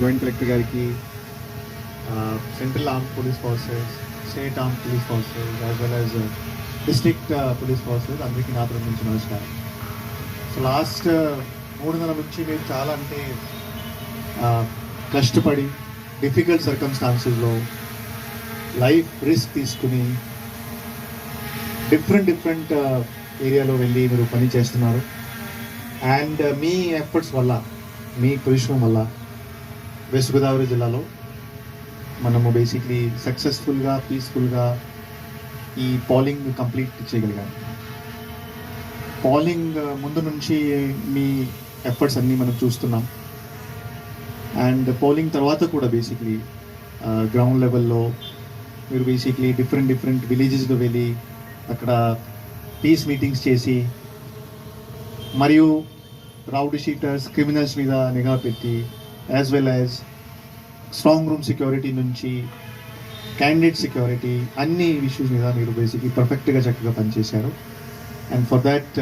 Joint collector గారికి central arm police forces state arm police forces as well as district police forces అందరికీ నా తరఫు నుంచి నమస్కారం. సో లాస్ట్ మూడు నెలల నుంచి మీరు చాలా అంటే కష్టపడి డిఫికల్ట్ సర్కమ్స్టాన్సెస్లో లైఫ్ రిస్క్ తీసుకుని డిఫరెంట్ డిఫరెంట్ ఏరియాలో వెళ్ళి మీరు పని చేస్తున్నారు. అండ్ uh, మీ ఎఫర్ట్స్ వల్ల మీ పరిశ్రమ వల్ల వెస్ట్ గోదావరి జిల్లాలో మనము బేసిక్లీ సక్సెస్ఫుల్గా పీస్ఫుల్గా ఈ పాలింగ్ కంప్లీట్ చేయగలిగాం పాలింగ్ ముందు నుంచి మీ ఎఫర్ట్స్ అన్నీ మనం చూస్తున్నాం. అండ్ పోలింగ్ తర్వాత కూడా బేసిక్లీ గ్రౌండ్ లెవెల్లో మీరు బేసిక్లీ డిఫరెంట్ డిఫరెంట్ విలేజెస్లో వెళ్ళి అక్కడ పీస్ మీటింగ్స్ చేసి మరియు రౌడ్ షీటర్స్ క్రిమినల్స్ మీద నిఘా పెట్టి as well as strong room security నుంచి క్యాండిడేట్ సెక్యూరిటీ అన్ని ఇష్యూస్ మీద మీరు బేసిక్లీ పర్ఫెక్ట్గా చక్కగా పనిచేశారు. And for that